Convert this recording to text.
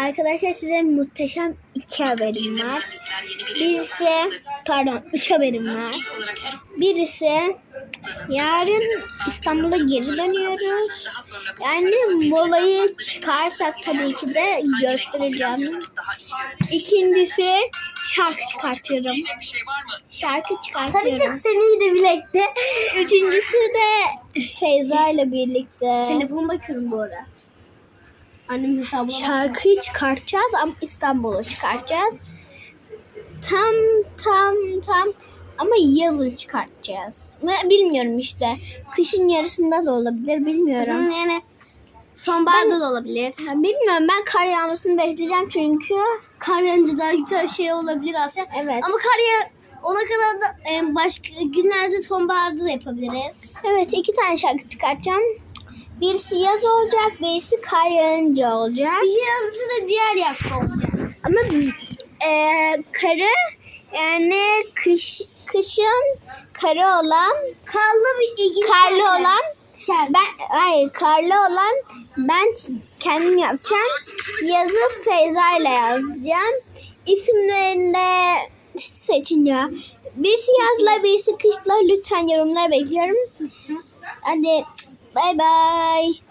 Arkadaşlar size muhteşem iki haberim var. Birisi, pardon üç haberim var. Birisi yarın İstanbul'a geri dönüyoruz. Yani molayı çıkarsak tabii ki de göstereceğim. İkincisi şarkı çıkartıyorum. Şarkı çıkartıyorum. Tabii ki seni de birlikte. Üçüncüsü de Feyza ile birlikte. Telefon bakıyorum bu ara. Annem hesabına Şarkıyı çıkartacağız ama İstanbul'a çıkartacağız. Tam tam tam ama yazın çıkartacağız. Bilmiyorum işte. Kışın yarısında da olabilir bilmiyorum. Yani sonbaharda da olabilir. Ya Bilmiyorum ben kar yağmasını bekleyeceğim çünkü. Kar yağınca daha güzel şey olabilir aslında. Evet. Ama kar ya ona kadar da e, başka günlerde sonbaharda da yapabiliriz. Evet iki tane şarkı çıkartacağım. Birisi yaz olacak, birisi kar yağınca olacak. Yarısı da diğer yaz olacak. Ama e, karı yani kış kışın karı olan Karlı bir ilgili karlı şarkı. olan şarkı. ben hayır karlı olan ben kendim yapacağım. Yazı Feyza ile yazacağım. İsimlerini de seçin ya. Birisi yazla birisi kışla lütfen yorumlar bekliyorum. Hadi Bye-bye!